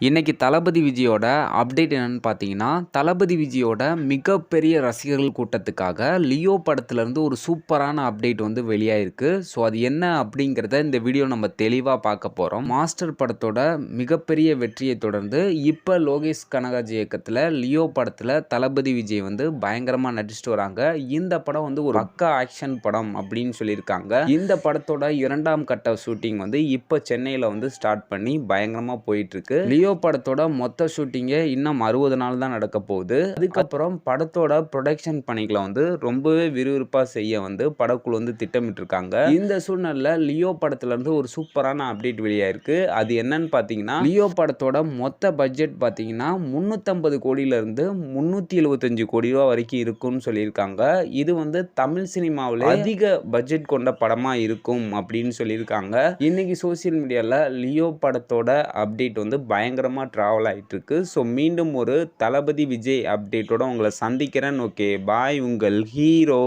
இன்றைக்கி தளபதி விஜயோட அப்டேட் என்னன்னு பார்த்தீங்கன்னா, தளபதி விஜயோட மிகப்பெரிய ரசிகர்கள் கூட்டத்துக்காக லியோ படத்துலேருந்து ஒரு சூப்பரான அப்டேட் வந்து வெளியாயிருக்கு. ஸோ அது என்ன அப்படிங்கிறத இந்த வீடியோ நம்ம தெளிவாக பார்க்க போகிறோம் மாஸ்டர் படத்தோட மிகப்பெரிய வெற்றியை தொடர்ந்து இப்போ லோகேஷ் கனகராஜ் இயக்கத்தில் லியோ படத்தில் தளபதி விஜய் வந்து பயங்கரமாக நடிச்சுட்டு வராங்க. இந்த படம் வந்து ஒரு அக்கா ஆக்ஷன் படம் அப்படின்னு சொல்லியிருக்காங்க. இந்த படத்தோட இரண்டாம் கட்ட ஷூட்டிங் வந்து இப்போ சென்னையில் வந்து ஸ்டார்ட் பண்ணி பயங்கரமாக போயிட்டுருக்கு லியோ லியோ படத்தோட மொத்த ஷூட்டிங்கே இன்னும் 60 நாள் தான் நடக்க போகுது. அதுக்கப்புறம் படத்தோட ப்ரொடக்ஷன் பணிகளை வந்து ரொம்பவே விறுவிறுப்பாக செய்ய வந்து படக்குழு வந்து திட்டமிட்டிருக்காங்க. இந்த சூழ்நிலையில் லியோ படத்துலேருந்து ஒரு சூப்பரான அப்டேட் வெளியாயிருக்கு. அது என்னன்னு பார்த்தீங்கன்னா, லியோ படத்தோட மொத்த பட்ஜெட் பார்த்தீங்கன்னா முந்நூற்றம்பது கோடியிலேருந்து முந்நூற்றி எழுபத்தஞ்சு கோடி ரூபா வரைக்கும் இருக்கும்னு சொல்லியிருக்காங்க. இது வந்து தமிழ் சினிமாவில் அதிக பட்ஜெட் கொண்ட படமாக இருக்கும் அப்படின்னு சொல்லியிருக்காங்க. இன்னைக்கு சோசியல் மீடியாவில் லியோ படத்தோட அப்டேட் வந்து பயங்கரமாக ட்ராவல் ஆகிட்டுருக்கு ஸோ மீண்டும் ஒரு தளபதி விஜய் அப்டேட்டோட உங்களை சந்திக்கிறேன். ஓகே பாய் உங்கள் ஹீரோ.